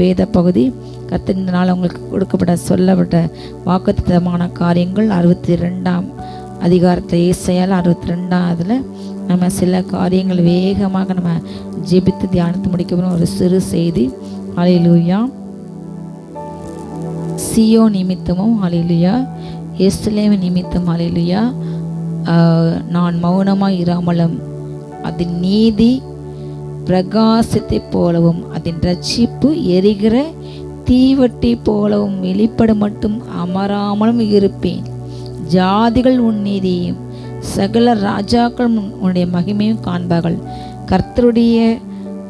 வேத பகுதி கர்த்தர் நாள் உங்களுக்கு கொடுக்கப்பட்ட சொல்லப்பட்ட வாக்குத்தமான காரியங்கள். அறுபத்தி ரெண்டாம் அதிகாரத்தை இசையால் அறுபத்தி ரெண்டாம் அதில் நம்ம சில காரியங்கள் வேகமாக நம்ம ஜெபித்து தியானத்தை முடிக்கணும் ஒரு சிறு செய்தி. அலையிலூயா சியோ நிமித்தமும் அலையிலுயா எஸ்லேம் நிமித்தம் அலையிலுயா நான் மௌனமாக இராமலும் அது நீதி பிரகாசத்தைப் போலவும் அதன் ரட்சிப்பு எரிகிற தீவட்டி போலவும் வெளிப்பட மட்டும் அமராமலும் இருப்பேன். ஜாதிகள் உன் நீதியையும் சகல ராஜாக்கள் உன்- உன்னுடைய மகிமையும் காண்பார்கள். கர்த்தருடைய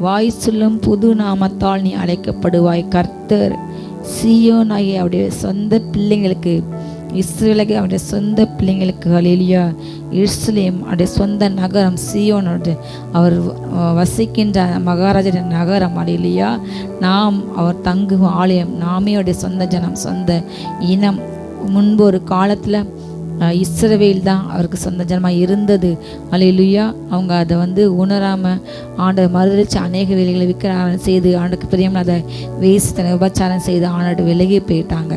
வாய் சொல்லும் புது நாமத்தால் நீ அழைக்கப்படுவாய். கர்த்தர் சியோனாகிய அவருடைய சொந்த பிள்ளைங்களுக்கு இஸ்ரேலுக்கு அவருடைய சொந்த பிள்ளைங்களுக்கு ஹalleluya இஸ்லேம் அவருடைய சொந்த நகரம் சியோனோடு அவர் வசிக்கின்ற மகாராஜா நகரம் ஹalleluya. நாம் அவர் தங்கும் ஆலயம் நாமே அவருடைய சொந்த ஜனம் சொந்த இனம். முன்பு ஒரு காலத்தில் இஸ்ரவேல் தான் அவருக்கு சொந்த ஜனமாக இருந்தது அலையிலுயா அவங்க அதை வந்து உணராமல் ஆண்டை மறுதளித்து அநேக வேலைகளை விற்கிறாரம் செய்து ஆண்டுக்கு பிரியமாக அதை வேஸ்ட் உபச்சாரம் செய்து ஆண்டோட விலகி போயிட்டாங்க.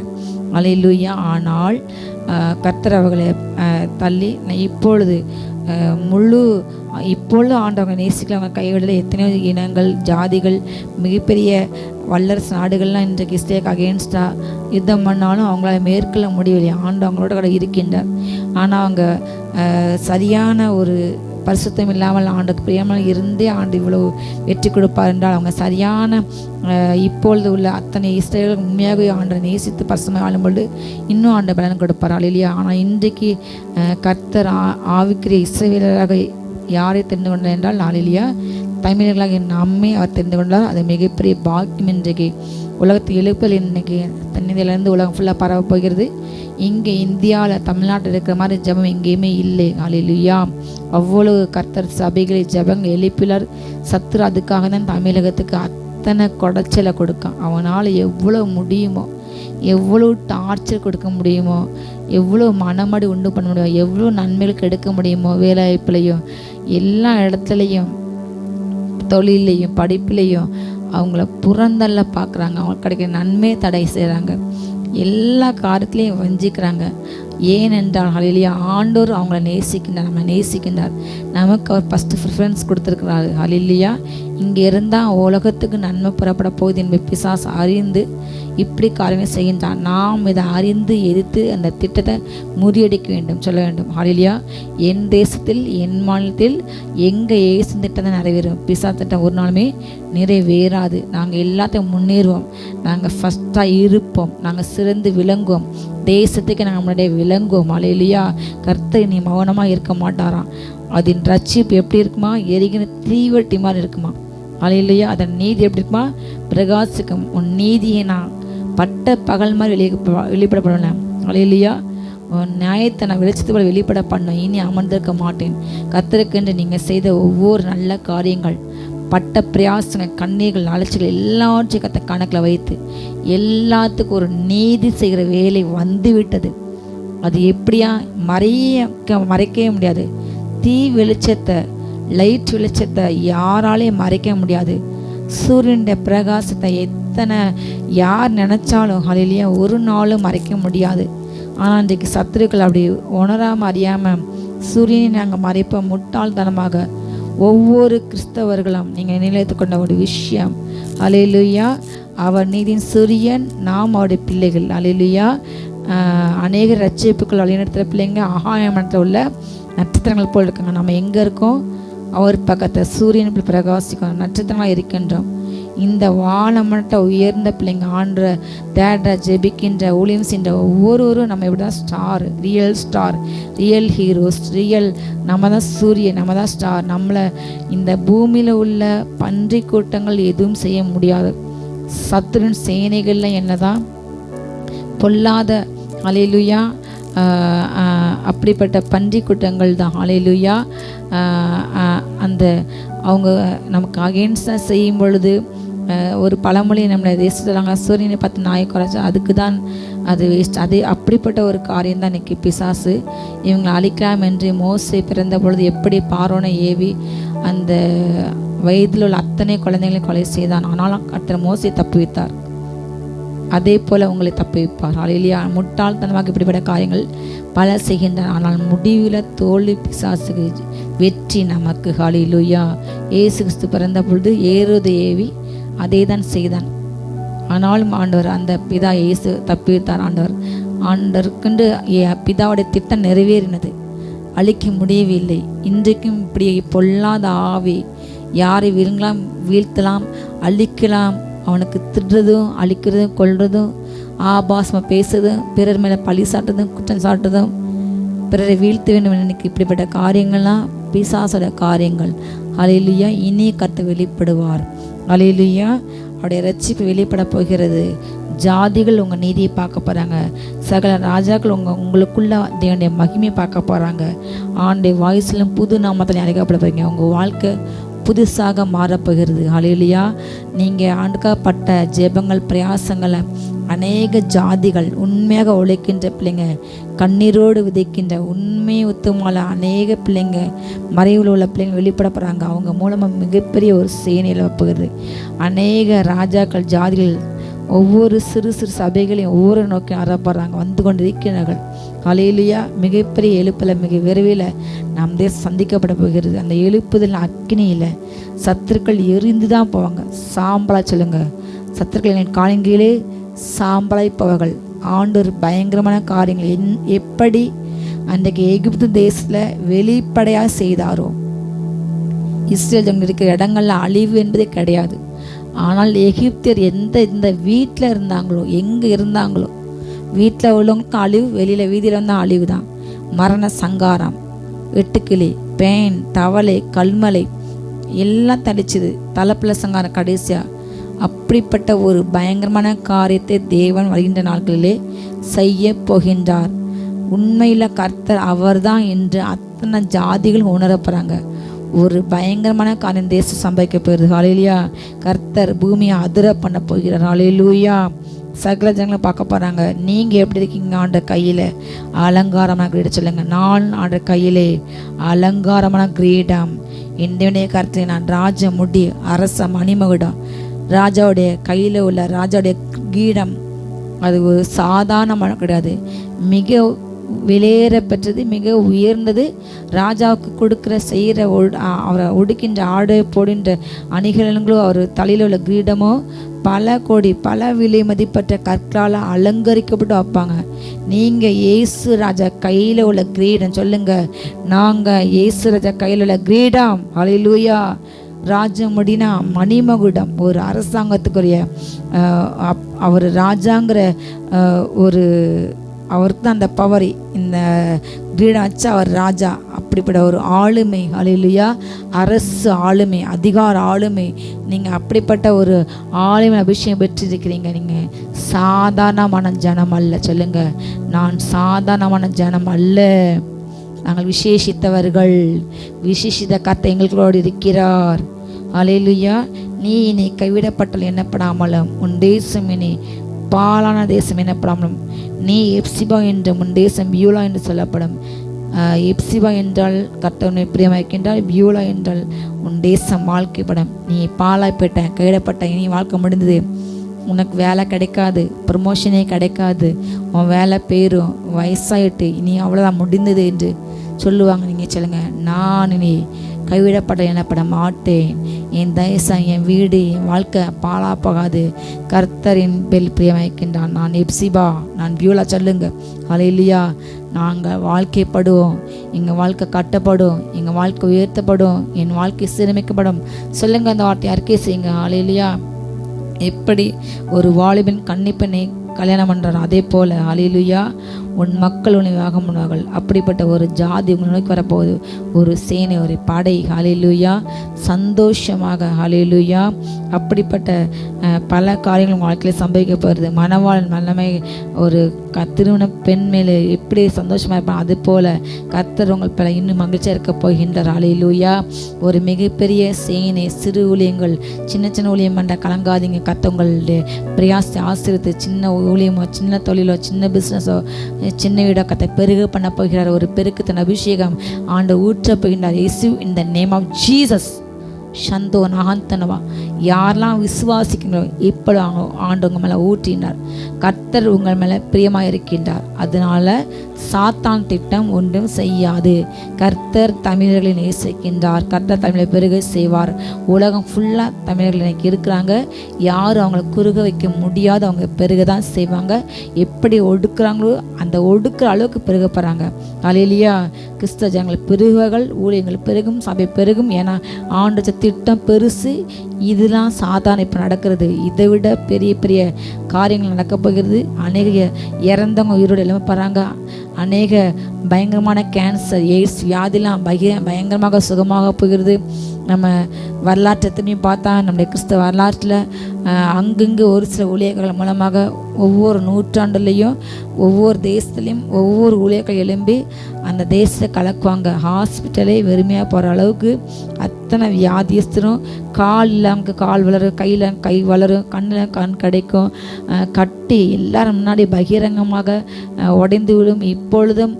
அலையிலுயா. ஆனால் கர்த்தர் அவர்களை தள்ளி நான் இப்பொழுது முழு இப்பொழுது ஆண்டவங்க நேசிக்கிறவங்க கைகளில் எத்தனையோ இனங்கள் ஜாதிகள் மிகப்பெரிய வல்லரசு நாடுகள்லாம் இன்றைக்கு இஸ்டேக் அகேன்ஸ்டாக யுத்தம் பண்ணாலும் அவங்களால மேற்கொள்ள முடியவில்லை. ஆண்டவங்களோட கூட இருக்கின்றார். ஆனால் அவங்க சரியான ஒரு பரிசுத்தம் இல்லாமல் ஆண்டுக்கு பிரியாமல் இருந்தே ஆண்டு இவ்வளவு வெற்றி கொடுப்பார் என்றால் அவங்க சரியான இப்பொழுது உள்ள அத்தனை இஸ்ரேல் உண்மையாகவே ஆண்டை நேசித்து பரிசுமை ஆளும்பொழுது இன்னும் ஆண்டு பலன் கொடுப்பார். இல்லையா ஆனால் இன்றைக்கு கர்த்தர் ஆ- இஸ்ரேலராக யாரை தெரிந்து கொண்டார் என்றால் நாளிலியா தமிழர்களாக நம்மை அவர் தெரிந்து கொண்டார். அது மிகப்பெரிய பாக்கியம் இன்றைக்கு உலகத்து எழுப்பல் இன்றைக்கி. தென்னிந்தியிலேருந்து உலகம் ஃபுல்லாக பரவ போகிறது. இங்கே இந்தியாவில் தமிழ்நாட்டில் இருக்கிற மாதிரி ஜெபம் எங்கேயுமே இல்லை. அலிலுயா அவ்வளவு கர்த்தர் சபைகளை ஜெபங்கள் எழுப்பிலர் சத்துரு அதுக்காக தான் தமிழகத்துக்கு அத்தனை குடைச்சலை கொடுக்கான். அவனால் எவ்வளோ முடியுமோ எவ்வளோ டார்ச்சர் கொடுக்க முடியுமோ எவ்வளோ மனமாடி உண்டு பண்ண முடியுமோ எவ்வளோ நன்மைகளுக்கு எடுக்க முடியுமோ வேலைவாய்ப்புலையும் எல்லா இடத்துலையும் தொழிலையும் படிப்புலையும் அவங்கள புறந்தள்ள பார்க்குறாங்க அவங்களுக்கு கிடைக்கிற நன்மையை தடை செய்கிறாங்க எல்லா காரியத்திலையும் வஞ்சிக்கிறாங்க. ஏனென்றால் ஹலிலியா ஆண்டோர் அவங்கள நேசிக்கின்றார் நம்ம நேசிக்கின்றார். நமக்கு அவர் ஃபஸ்ட்டு ப்ரிஃபரன்ஸ் கொடுத்துருக்கிறாரு. ஹலிலியா இங்கே இருந்தால் உலகத்துக்கு நன்மை புறப்பட போகுது என்பது பிசாஸ் அறிந்து இப்படி காரியங்கள் செய்கின்றான். நாம் இதை அறிந்து எதிர்த்து அந்த திட்டத்தை முறியடிக்க வேண்டும் சொல்ல வேண்டும். ஹலிலியா என் தேசத்தில் என் மாநிலத்தில் எங்கள் ஏசு திட்டத்தை நிறைவேறும்? பிசா திட்டம் ஒரு நாளுமே நிறைவேறாது. நாங்கள் எல்லாத்தையும் முன்னேறுவோம். நாங்கள் ஃபஸ்ட்டாக இருப்போம். நாங்கள் சிறந்து விளங்குவோம். தேசத்துக்கு நாங்கள் முன்னாடியே விளங்குவோம். அலையிலையா கர்த்தர் நீ மௌனமாக இருக்க மாட்டாராம். அதன் ரட்சிப்பு எப்படி இருக்குமா? எரிகிற தீவட்டி மாதிரி இருக்குமா? அலையிலையா அதன் நீதி எப்படி இருக்குமா? பிரகாசிக்கும். உன் நீதியை நான் பட்ட பகல் மாதிரி வெளியே வெளிப்படப்படணும் அலையிலையா உன் நியாயத்தை நான் வெளிச்சத்து போல வெளிப்பட பண்ண இனி அமர்ந்திருக்க மாட்டேன். கத்தருக்கென்று நீங்கள் செய்த ஒவ்வொரு நல்ல காரியங்கள். பட்ட பிரியாசன கண்ணீர்கள் அலைச்சிகள் எல்லாவற்றையும் கத்த கணக்கில் வைத்து எல்லாத்துக்கும் ஒரு நீதி செய்கிற வேலை வந்து விட்டது அது எப்படியா? மறைக்க மறைக்கவே முடியாது. தீ வெளிச்சத்தை லைட் வெளிச்சத்தை யாராலையும் மறைக்க முடியாது. சூரியனுடைய பிரகாசத்தை எத்தனை யார் நினச்சாலும் அதிலேயே ஒரு நாளும் மறைக்க முடியாது. ஆனால் இன்றைக்கு சத்துருக்கள் அப்படி உணராமல் அறியாமல் சூரியனை நாங்கள் மறைப்போம். முட்டாள்தனமாக ஒவ்வொரு கிறிஸ்தவர்களும். நீங்கள் நிலைத்து கொண்ட ஒரு விஷயம். அலையிலுயா அவர் நீதியின் சூரியன் நாம் அவருடைய பிள்ளைகள். அலையிலுயா அநேக ரட்சிப்புகள் வழிநடத்துகிற பிள்ளைங்க ஆகாயமனத்தில் உள்ள நட்சத்திரங்கள் போல் இருக்காங்க. நம்ம எங்கே இருக்கோம்? அவர் பக்கத்தில் சூரியன் பிரகாசிக்கும் நட்சத்திரங்களாக இருக்கின்றோம். இந்த வானமட்ட உயர்ந்த பிள்ளைங்க ஆண்ட தேடுற ஜெபிக்கின்ற ஊழியம் சென்ற ஒவ்வொருவரும் நம்ம இப்படி தான் star real star real heroes real நம்ம தான் சூரியன் நம்ம தான் ஸ்டார் நம்மளை இந்த பூமியில் உள்ள பன்றி கூட்டங்கள் எதுவும் செய்ய முடியாது. சத்துருன் சேனைகளில் என்னதான் பொல்லாத அலையிலுயா அப்படிப்பட்ட பன்றி கூட்டங்கள் தான். அலையிலுயா அந்த அவங்க நமக்கு அகேன்ஸ்டாக செய்யும் பொழுது ஒரு பழமொழி நம்மளை தேசத்துலாங்க சூரியனை பார்த்து நாயை குறைச்சா அதுக்கு தான் அது வேஸ்ட் அது அப்படிப்பட்ட ஒரு காரியம் தான் இன்றைக்கி பிசாசு. இவங்களை அழிக்கலாம் என்று மோசை பிறந்த பொழுது எப்படி பாரோனை ஏவி அந்த வயதில் உள்ள அத்தனை குழந்தைகளையும் கொலை செய்தான். ஆனாலும் கர்த்தர் மோசை தப்புவித்தார் அதே போல் உங்களை தப்புவிப்பார் அலையிலியா முட்டாள்தனமாக இப்படிப்பட்ட காரியங்கள் பல செய்கின்றன. ஆனால் முடிவில் தோல்வி பிசாசுக்கு வெற்றி நமக்கு. ஹாலிலுயா ஏசு கிறிஸ்து பிறந்த பொழுது ஏறுது ஏவி அதே தான் செய்தான். ஆனாலும் ஆண்டவர் அந்த பிதா இயேசு தப்பித்தார் ஆண்டவர். ஆண்டவருக்குண்டு பிதாவுடைய திட்டம் நிறைவேறினது. அழிக்க முடியவில்லை. இன்றைக்கும் இப்படி பொல்லாத ஆவி யாரை விருங்கலாம் வீழ்த்தலாம் அழிக்கலாம் அவனுக்கு திடுறதும் அழிக்கிறதும் கொள்றதும் ஆபாசமாக பேசுறதும் பிறர் மேலே பழி சாட்டுறதும் குற்றம் சாட்டுறதும் பிறரை வீழ்த்த வேண்டும் எனக்கு இப்படிப்பட்ட காரியங்கள்லாம் பிசாசோட காரியங்கள். அலையிலுயா இனி கற்று வெளிப்படுவார். அலையிலையா. அவருடைய ரட்சிப்பு வெளிப்பட போகிறது. ஜாதிகள் உங்கள் நீதியை பார்க்க போகிறாங்க சகல ராஜாக்கள் உங்கள் உங்களுக்குள்ள தேவனுடைய மகிமையை பார்க்க போகிறாங்க ஆண்டை வாய்ஸ்லும் புது நாமத்தில் அழைக்கப்பட போகிறீங்க உங்கள் வாழ்க்கை புதுசாக மாறப்போகிறது அலையிலையா. நீங்கள் ஆண்டுக்கப்பட்ட ஜெபங்கள் பிரயாசங்களை அநேக ஜாதிகள் உண்மையாக உழைக்கின்ற பிள்ளைங்க கண்ணீரோடு விதைக்கின்ற உண்மை உத்தமால அநேக பிள்ளைங்க மறைவில் உள்ள பிள்ளைங்க வெளிப்பட போகிறாங்க அவங்க மூலமாக மிகப்பெரிய ஒரு சேனையில் வைப்புகிறது அநேக ராஜாக்கள் ஜாதிகள் ஒவ்வொரு சிறு சிறு சபைகளையும் ஒவ்வொரு நோக்கி அறப்படுறாங்க வந்து கொண்டு இருக்கிறார்கள் காலையிலேயா மிகப்பெரிய எழுப்பில் மிக விரைவில் நாம் தேசம் சந்திக்கப்பட போகிறது. அந்த எழுப்புதல் அக்னியில் சத்துருக்கள் எரிந்து தான் போவாங்க. சாம்பலா சொல்லுங்க. சத்துருக்கள் என் காலங்கீழே கீழே சாம்பலாய் பயங்கரமான காரியங்கள் என் எப்படி அன்றைக்கு எகிப்து தேசத்தில் வெளிப்படையாக செய்தாரோ. இஸ்ரேல் ஜனங்கள் இருக்கிற இடங்கள்ல அழிவு என்பதே கிடையாது. ஆனால் எகிப்தியர் எந்த இந்த வீட்டில் இருந்தாங்களோ எங்கே இருந்தாங்களோ வீட்டில் உள்ளவங்களுக்கு அழிவு வெளியில் வீதியில் வந்தால் அழிவு தான் மரண சங்காரம் வெட்டுக்கிளி பேன் தவளை கல்மலை எல்லாம் தடிச்சுது. தலைப்பில் சங்காரம் கடைசியாக அப்படிப்பட்ட ஒரு பயங்கரமான காரியத்தை தேவன் வருகின்ற நாட்களிலே செய்ய போகின்றார். உண்மையில் கர்த்தர் அவர்தான் என்று அத்தனை ஜாதிகளும் உணரப்படுறாங்க ஒரு பயங்கரமான காரியம் தேசம் சம்பாதிக்க போகிறது. ஹalleluya கர்த்தர் பூமியை அதிர பண்ண போகிறார். ஹalleluya சகல ஜனங்களை பார்க்க போகிறாங்க நீங்கள் எப்படி இருக்கீங்க? ஆண்ட கையில் அலங்காரமான கிரீடம் சொல்லுங்க. நான் ஆண்ட கையிலே அலங்காரமான கிரீடம். என்னுடைய கருத்தில் நான் ராஜ முடி அரச மணிமகுடம் ராஜாவுடைய கையில் உள்ள ராஜாவுடைய கீடம். அது ஒரு சாதாரணமான கிடையாது. மிக விலையேற பெற்றது மிக உயர்ந்தது. ராஜாவுக்கு கொடுக்குற செய்கிற அவரை ஒடுக்கின்ற ஆடு போடுகின்ற அணிகலன்களோ அவர் தலையில் உள்ள கிரீடமோ பல கோடி பல விலை மதிப்பற்ற கற்களால் அலங்கரிக்கப்பட்டு வைப்பாங்க. நீங்கள் இயேசு ராஜா கையில் உள்ள கிரீடம் சொல்லுங்கள் நாங்கள் இயேசு ராஜா கையில் உள்ள கிரீடம். அலையிலூயா ராஜமுடினா மணிமகுடம் ஒரு அரசாங்கத்துக்குரிய அப்- அவர் ராஜாங்கிற ஒரு அவருக்கு தான் அந்த பவர் இந்த கிரீடாச்சு அவர் ராஜா. அப்படிப்பட்ட ஒரு ஆளுமை அலையிலுயா அரசு ஆளுமை அதிகார ஆளுமை. நீங்கள் அப்படிப்பட்ட ஒரு ஆளுமை அபிஷேகம் பெற்றிருக்கிறீங்க. நீங்கள் சாதாரணமான ஜனம் அல்ல. சொல்லுங்க. நான் சாதாரணமான ஜனம் அல்ல. நாங்கள் விசேஷித்தவர்கள். விசேஷித்த கத்தை எங்களுக்களோடு இருக்கிறார். அலையிலுயா. நீ இனி கைவிடப்பட்டல் எண்ணப்படாமலும் உன் தேசம் இனி பாலான தேசம் எனப்படாமலும் நீ எப்சிபா என்று உன் தேசம் பியூலா என்று சொல்லப்படும். எப்சிபா என்றால் கர்த்தவனை பிரியமாக்கின்றால் பியூலா என்றால் உன் தேசம் வாழ்க்கைப்படும். நீ பாலாய்ப்பட்ட கைவிடப்பட்ட இனி வாழ்க்கை முடிந்தது. உனக்கு வேலை கிடைக்காது ப்ரமோஷனே கிடைக்காது. உன் வேலை பேரும் வயசாயிட்டு இனி அவ்வளோதான் முடிந்தது என்று சொல்லுவாங்க. நீங்கள் சொல்லுங்கள் நான் இனி கைவிடப்பட எனப்பட மாட்டேன். என் தேசம் என் வீடு என் வாழ்க்கை பாழா போகாது கர்த்தரின் பெல் பிரியமாய்க்கின்றான் நான் எப்சிபா. நான் பியூலா சொல்லுங்க. அலையிலியா நாங்கள் வாழ்க்கைப்படுவோம். எங்கள் வாழ்க்கை கட்டப்படும். எங்கள் வாழ்க்கை உயர்த்தப்படும். என் வாழ்க்கை சீரமைக்கப்படும். சொல்லுங்க அந்த வார்த்தை அறிக்கை செய்யுங்க. அலையிலியா எப்படி ஒரு வாலிபன் கன்னிப்பெண்ணை கல்யாணம் பண்ணுறாரோ அதே போல். அலையிலுயா உன் மக்கள் உன்னை விவாகம் பண்ணுவார்கள் அப்படிப்பட்ட ஒரு ஜாதி உங்களை நோக்கி வரப்போகுது. ஒரு சேனை ஒரு படை. ஹலிலுயா சந்தோஷமாக ஹலிலுயா அப்படிப்பட்ட பல காரியங்கள் உங்கள் வாழ்க்கையில் சம்பவிக்க போகிறது மணவாளன் மன்னமை ஒரு க திருமண பெண் மேலே எப்படி சந்தோஷமாக இருப்பான். அது போல் கர்த்தர் உங்கள் பல இன்னும் மகிழ்ச்சியாக இருக்க போகின்றார். அலையிலூயா ஒரு மிகப்பெரிய சேனை சிறு ஊழியங்கள் சின்ன சின்ன ஊழியம் பண்ண கலங்காதீங்க. கத்தவங்களுடைய பிரயாசத்தை ஆசிரியத்து சின்ன ஊழியமோ சின்ன தொழிலோ சின்ன பிஸ்னஸோ சின்ன வீடோ பெருக பண்ண போகிறார். ஒரு பெருக்கத்தின் அபிஷேகம் ஆண்டு ஊற்ற போகின்றார். இயேசு இந்த நேம் ஆஃப் ஜீசஸ் சந்தோ நகந்தனவா யாரெல்லாம் விசுவாசிக்கணும் இப்படி ஆண்டவங்க மேலே ஊற்றினார். கர்த்தர் உங்கள் மேலே பிரியமாக இருக்கின்றார். அதனால சாத்தான் திட்டம் ஒன்றும் செய்யாது. கர்த்தர் தமிழர்களை நேசிக்கின்றார். கர்த்தர் தமிழை பெருக செய்வார். உலகம் ஃபுல்லாக தமிழர்கள் இன்னைக்கு இருக்கிறாங்க. யாரும் அவங்கள குறுக வைக்க முடியாது. அவங்க பெருக தான் செய்வாங்க. எப்படி ஒடுக்குறாங்களோ அந்த ஒடுக்குற அளவுக்கு பெருக போகிறாங்க அலையிலியா கிறிஸ்தவ ஜனங்கள் பெருகுகள் ஊழியங்கள் பெருகும் சபை பெருகும். ஏன்னா ஆண்டு திட்டம் பெருசு. இதெல்லாம் சாதாரண இப்போ நடக்கிறது. இதை விட பெரிய பெரிய காரியங்கள் நடக்க போகிறது. அநேக இறந்தவங்க உயிரோடு எழும்ப போகிறாங்க அநேக பயங்கரமான கேன்சர் எய்ட்ஸ் வியாதிலாம் பய பயங்கரமாக சுகமாக போகிறது. நம்ம வரலாற்று பார்த்தா நம்முடைய கிறிஸ்தவ வரலாற்றில் அங்கங்கே ஒரு சில ஊழியர்கள் மூலமாக ஒவ்வொரு நூற்றாண்டுலேயும் ஒவ்வொரு தேசத்துலேயும் ஒவ்வொரு ஊழியர்கள் எழும்பி அந்த தேசத்தை கலக்குவாங்க. ஹாஸ்பிட்டலே வெறுமையாக போகிற அளவுக்கு அத்தனை வியாதியஸ்தரும் கால் இல்லாமல் கால் வளரும் கையில் கை வளரும் கண்ணில் கண் கிடைக்கும். கட்டி எல்லாரும் முன்னாடி பகிரங்கமாக உடைந்து விடும். இப்பொழுதும்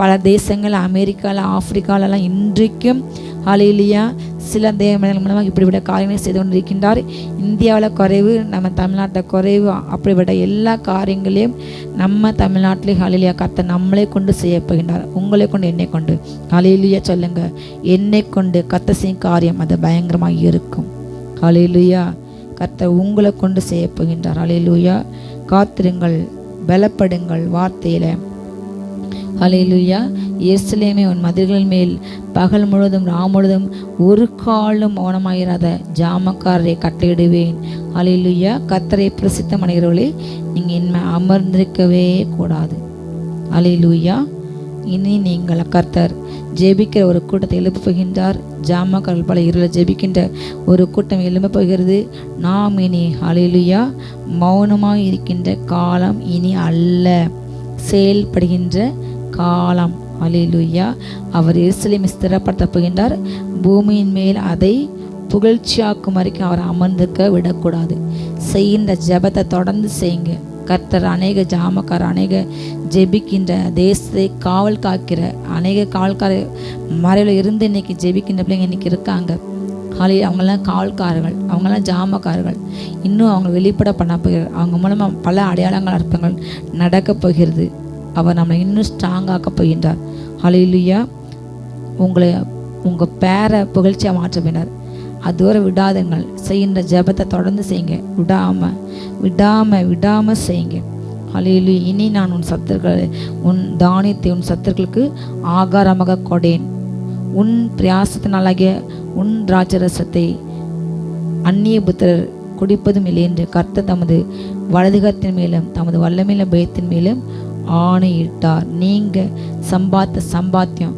பல தேசங்கள் அமெரிக்காவில் ஆப்பிரிக்காலெல்லாம் இன்றைக்கும் ஹாலேலியா சில தேவமனிதர்கள் மூலமாக இப்படிப்பட்ட காரியங்களை செய்து கொண்டிருக்கின்றார். இந்தியாவில் குறைவு நம்ம தமிழ்நாட்டில் குறைவு அப்படிப்பட்ட எல்லா காரியங்களையும் நம்ம தமிழ்நாட்டிலே ஹாலேலியா கத்த நம்மளே கொண்டு செய்ய போகின்றார். உங்களை கொண்டு என்னை கொண்டு. ஹாலேலியா சொல்லுங்க. என்னை கொண்டு கத்த செய்யும் காரியம் அது பயங்கரமாக இருக்கும். ஹாலேலுயா கத்த உங்களை கொண்டு செய்ய போகின்றார். ஹalleluya. காத்திருங்கள் பலப்படுங்கள் வார்த்தையில். ஹலிலுயா எருசலேமே உன் மதில்கள் மேல் பகல் முழுவதும் ரா முழுவதும் ஒரு காலும் மௌனமாயிராத ஜாமக்காரரை கட்டளையிடுவேன். அலையிலுயா கர்த்தரை பிரசித்த மனிதர்களே நீங்கள் இன்மை அமர்ந்திருக்கவே கூடாது. அலையிலுயா இனி நீங்கள் கர்த்தர் ஜெபிக்கிற ஒரு கூட்டத்தை எழுப்ப போகின்றார். ஜாமக்காரர்கள் பல இருள ஜெபிக்கின்ற ஒரு கூட்டம் எழும்ப போகிறது. நாம் இனி அலையிலுயா மௌனமாக இருக்கின்ற காலம் இனி அல்ல. செயல்படுகின்ற காலம். அலிலுயா அவர் எருசலேமை ஸ்திரப்படுத்த போகின்றார் பூமியின் மேல் அதை புகழ்ச்சியாக்கும் வரைக்கும் அவர் அமர்ந்திருக்க விடக்கூடாது. செய்கின்ற ஜெபத்தை தொடர்ந்து செய்யுங்க. கர்த்தர் அநேக ஜாமக்கார் அநேக ஜெபிக்கின்ற தேசத்தை காவல் காக்கிற அநேக காவல்கார மறைவில் இருந்து இன்னைக்கு ஜெபிக்கின்ற பிள்ளைங்க இன்னைக்கு இருக்காங்க. ஹாலி அவங்களாம் காவல்காரர்கள் அவங்களாம் ஜாமக்காரர்கள் இன்னும் அவங்க வெளிப்பட பண்ண போகிறார் அவங்க மூலமாக பல அடையாளங்கள் அர்த்தங்கள் நடக்கப் போகிறது. அவர் நம்மளை இன்னும் ஸ்ட்ராங்காக்க போகின்றார். ஹalleluya உங்களை உங்கள் பேரை புகழ்ச்சியாக மாற்ற போயினார் அதுவரை விடாதுங்கள் செய்கின்ற ஜெபத்தை தொடர்ந்து செய்யுங்க. விடாமல் விடாமல் விடாமல் செய்யுங்க. அலையிலு இனி நான் உன் சத்துருக்களை உன் தானியத்தை உன் சத்துருக்களுக்கு ஆகாரமாக கொடேன் உன் பிரியாசத்தினாலாகிய உன் திராட்சரசத்தை அந்நிய புத்திரர் குடிப்பதும் இல்லை என்று கர்த்தர் தமது வலதுகத்தின் மேலும் தமது வல்லமையில பயத்தின் மேலும் ஆணையிட்டார். நீங்கள் சம்பாத்த சம்பாத்தியம்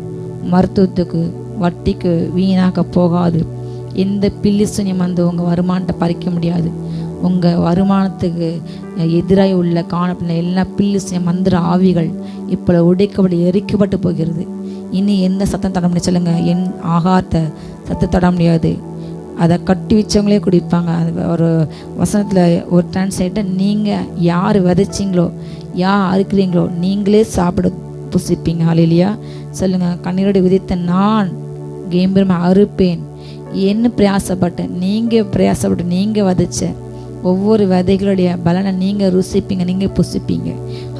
மருத்துவத்துக்கு வட்டிக்கு வீணாக போகாது. எந்த பில்லிசனியம் வந்து உங்கள் வருமானத்தை பறிக்க முடியாது. உங்கள் வருமானத்துக்கு எதிராக உள்ள காணப்பட்ட எல்லா பில்லிசனியம் மந்திர ஆவிகள் இப்போ உடைக்கப்பட்டு எரிக்கப்பட்டு போகிறது. இனி எந்த சத்தம் தட முடியும் சொல்லுங்கள் என் ஆகாரத்தை சத்தம் தட முடியாது. அதை கட்டி வச்சவங்களே குடிப்பாங்க. அது ஒரு வசனத்தில் ஒரு டிரான்ஸ்லேட்டர் நீங்கள் யார் விதைச்சிங்களோ யார் அறுக்கிறீங்களோ நீங்களே சாப்பிட புசிப்பீங்க. ஹalleluya. சொல்லுங்கள் கண்ணீரோடு விதைத்த நான் கேம்பெருமை அறுப்பேன். என்ன பிரயாசப்பட்டேன்? நீங்கள் பிரயாசப்பட்டு நீங்கள் விதைச்ச ஒவ்வொரு விதைகளுடைய பலனை நீங்கள் ருசிப்பீங்க நீங்கள் புசிப்பீங்க.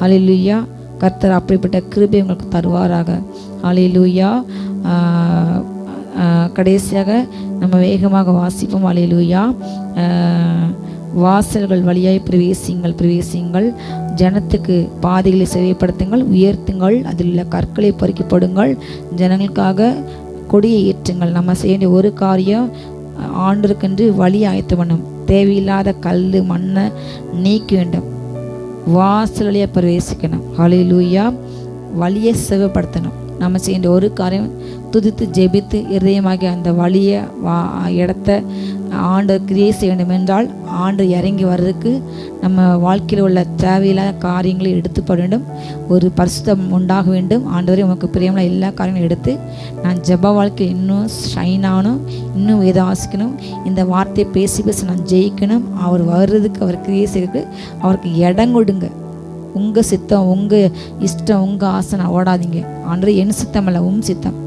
ஹalleluya. கர்த்தர் அப்படிப்பட்ட கிருபை உங்களுக்கு தருவாராக. ஹalleluya. கடைசியாக நம்ம வேகமாக வாசிப்போம். அலையிலுயா வாசல்கள் வழியாய் பிரவேசிங்கள் பிரவேசிங்கள். ஜனத்துக்கு பாதைகளை சேவைப்படுத்துங்கள் உயர்த்துங்கள் அதில் உள்ள கற்களை பொறிக்கப்படுங்கள் ஜனங்களுக்காக கொடியை ஏற்றுங்கள். நம்ம செய்ய வேண்டிய ஒரு காரியம் ஆண்டிற்கென்று வழி ஆயத்து பண்ணும் தேவையில்லாத கல் மண்ணை நீக்க வேண்டும். வாசல் வழியாக பிரவேசிக்கணும். ஹலிலூயா வழியை சிவப்படுத்தணும். நம்ம செய்ய ஒரு காரியம் துதித்து ஜெபித்து இருதயமாகிய அந்த வழியை வா இடத்த ஆண்டு கிரியை செய்ய வேண்டும் என்றால் ஆண்டு இறங்கி வர்றதுக்கு நம்ம வாழ்க்கையில் உள்ள தேவையில்லாத காரியங்களை எடுத்துப்பட வேண்டும். ஒரு பரிசுத்தம் உண்டாக வேண்டும். ஆண்டவரே உமக்கு பிரியமான எல்லா காரியங்களும் எடுத்து நான் ஜப வாழ்க்கை இன்னும் ஷைன் ஆகணும் இன்னும் வேதம் வாசிக்கணும் இந்த வார்த்தையை பேசி பேசி நான் ஜெயிக்கணும். அவர் வர்றதுக்கு அவர் கிரியை செய்யறதுக்கு அவருக்கு இடம் கொடுங்க. உங்கள் சித்தம் உங்கள் இஷ்டம் உங்கள் ஆசை நான் ஓடாதீங்க. ஆண்டு என் சித்தம் இல்லை உன் சித்தம்.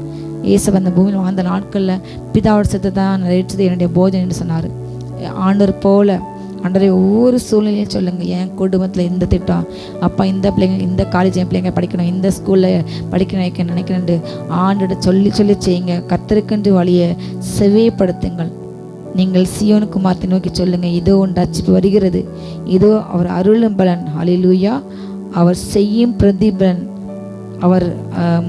இயேசு அந்த பூமியில் வாழ்ந்த நாட்களில் பிதாவோட சித்தத்தை தான் நிறைவேற்றது என்னுடைய போஜனை என்று சொன்னார். ஆண்டவர் போல ஆண்டரை ஒவ்வொரு சூழ்நிலையும் சொல்லுங்கள் என் குடும்பத்தில் இந்த திட்டம் அப்பா இந்த பிள்ளைங்க இந்த காலேஜ் என் பிள்ளைங்க படிக்கணும் இந்த ஸ்கூலில் படிக்க நினைக்க நினைக்கிறேன்ட்டு ஆண்டோட சொல்லி சொல்லி செய்யுங்க. கத்தருக்கென்று வழியை செவ்வியப்படுத்துங்கள் நீங்கள் சியோனு குமாரத்தை நோக்கி சொல்லுங்கள் இதோ ஒன்று ரட்சிப்பு வருகிறது. இதோ அவர் அருளும் பலன். ஹalleluya அவர் செய்யும் பிரதிபலன். அவர்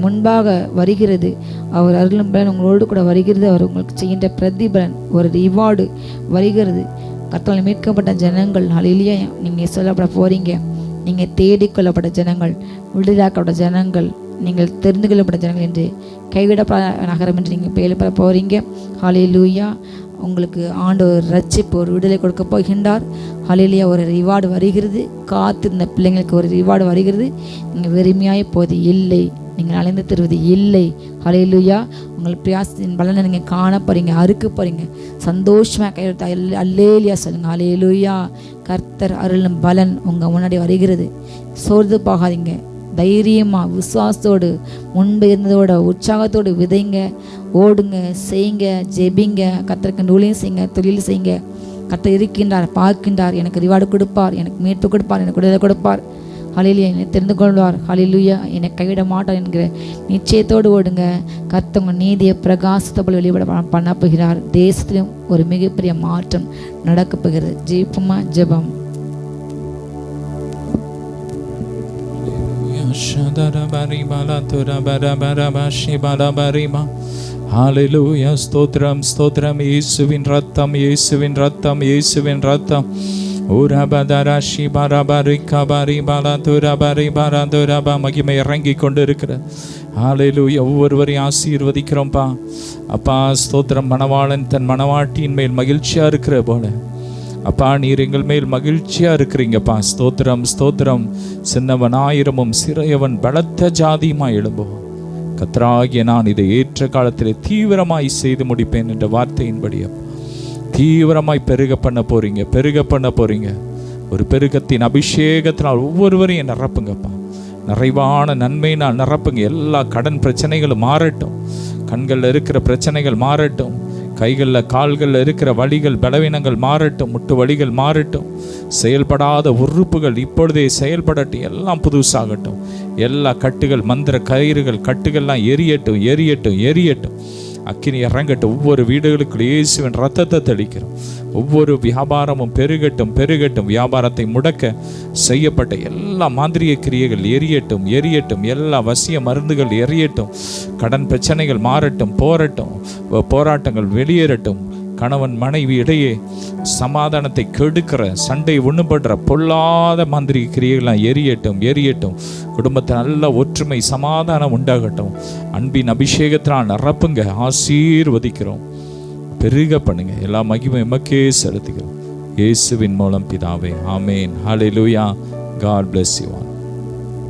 முன்பாக வருகிறது. அவர் அருளும் பலன் உங்களோடு கூட வருகிறது. அவர் உங்களுக்கு செய்கின்ற பிரதிபலன் ஒரு ரிவார்டு வருகிறது. கர்த்தால் மீட்கப்பட்ட ஜனங்கள் ஹalleluya நீங்கள் சொல்லப்பட போகிறீங்க நீங்கள் தேடிக்கொள்ளப்பட்ட ஜனங்கள் விடுதலாக்கப்பட்ட ஜனங்கள் நீங்கள் தெரிந்து கொள்ளப்பட்ட ஜனங்கள் என்று கைவிடப்பட நகரம் என்று நீங்கள் பேலப்பட போகிறீங்க ஹalleluya உங்களுக்கு ஆண்டவர் ரட்சிப்பு ஒரு விடுதலை கொடுக்க போகின்றார். ஹalleluya. ஒரு ரிவார்டு வருகிறது. காத்திருந்த பிள்ளைங்களுக்கு ஒரு ரிவார்டு வருகிறது. நீங்கள் வெறுமையாய் போது இல்லை. நீங்கள் அலைந்து தருவது இல்லை. அலையிலுயா உங்கள் பிரியாசத்தின் பலனை நீங்கள் காண போறீங்க அறுக்க போறீங்க. சந்தோஷமாக கையெழுத்த அல்லேலியா சொல்லுங்க. ஹalleluya. கர்த்தர் அருளும் பலன் உங்கள் முன்னாடி வருகிறது. சோர்ந்து போகாதீங்க. தைரியமாக விசுவாசத்தோடு முன்பு இருந்ததோட உற்சாகத்தோடு விதைங்க ஓடுங்க செய்யுங்க ஜெபிங்க கத்தருக்கு ஊழியம் செய்யுங்க தொழில் செய்யுங்க. கத்தர் இருக்கின்றார் பார்க்கின்றார் எனக்கு ரிவார்டு கொடுப்பார் எனக்கு மீட்பு கொடுப்பார் எனக்கு விடுதலை கொடுப்பார். ஹலிலியா என்னை தெரிந்து கொள்வார். ஹலிலுயா என்னை கைவிட மாட்டார் என்கிற நிச்சயத்தோடு ஓடுங்க. கர்த்தவங்க நீதியை பிரகாசத்தை போல வெளிப்பட பண்ண போகிறார் தேசத்திலும் ஒரு மிகப்பெரிய மாற்றம் நடக்கப் போகிறது ஜெயிப்புமா ஜெபம். ஹாலிலூயா ஸ்தோத்ரம் ஸ்தோத்ரம் இயேசுவின் ரத்தம் இயேசுவின் ரத்தம் இயேசுவின் ரத்தம் ஊரபதராஷி பரபரி கபரி பலதுரபரி பரதுரப மகிமை இறங்கி கொண்டு இருக்கிற ஹalleluya ஒவ்வொருவரையும் ஆசீர்வதிக்கிறோம்ப்பா அப்பா ஸ்தோத்திரம். மணவாளன் தன் மணவாட்டியின் மேல் மகிழ்ச்சியாக இருக்கிற போல. அப்பா நீர் எங்கள் மேல் மகிழ்ச்சியாக இருக்கிறீங்கப்பா ஸ்தோத்திரம் ஸ்தோத்திரம். சின்னவன் ஆயிரமும் சிறையவன் பலத்த ஜாதியுமாக எழும்பும் கத்ராகிய நான் இதை ஏற்ற காலத்திலே தீவிரமாய் செய்து முடிப்பேன் என்ற வார்த்தையின்படி தீவிரமாய் பெருக பண்ண போறீங்க பெருக பண்ண போறீங்க. ஒரு பெருகத்தின் அபிஷேகத்தினால் ஒவ்வொருவரையும் நிரப்புங்கப்பா நிறைவான நன்மையினால் நிரப்புங்க. எல்லா கடன் பிரச்சனைகளும் மாறட்டும். கண்களில் இருக்கிற பிரச்சனைகள் மாறட்டும். கைகளில் கால்களில் இருக்கிற வலிகள் பலவீனங்கள் மாறட்டும் முட்டு வலிகள் மாறட்டும். செயல்படாத உறுப்புகள் இப்பொழுதே செயல்படட்டும் எல்லாம் புதுசாகட்டும். எல்லா கட்டுகள் மந்திர கயிறுகள் கட்டுகள்லாம் எரியட்டும் எரியட்டும் எரியட்டும். அக்கினி இறங்கட்டும். ஒவ்வொரு வீடுகளுக்குள் இயேசுவின் ரத்தத்தை தெளிக்கிறோம். ஒவ்வொரு வியாபாரமும் பெருகட்டும் பெருகட்டும். வியாபாரத்தை முடக்க செய்யப்பட்ட எல்லா மாந்திரிய கிரியைகள் எரியட்டும் எரியட்டும். எல்லா வசிய மருந்துகள் எரியட்டும். கடன் பிரச்சனைகள் மாறட்டும் போரட்டும். போராட்டங்கள் வெளியேறட்டும். கணவன் மனைவி இடையே சமாதானத்தை கெடுக்கிற சண்டை ஒன்றுபடுற பொல்லாத மாதிரி கிரியைகள்லாம் எரியட்டும் எரியட்டும். குடும்பத்தில் நல்ல ஒற்றுமை சமாதானம் உண்டாகட்டும். அன்பின் அபிஷேகத்தினால் நிரப்புங்க ஆசீர்வதிக்கிறோம். பெருக பண்ணுங்க. எல்லா மகிமை எமக்கே செலுத்துகிறோம். இயேசுவின் மூலம் பிதாவே ஆமேன். ஹalleluya லூயா காட் பிளஸ் யூ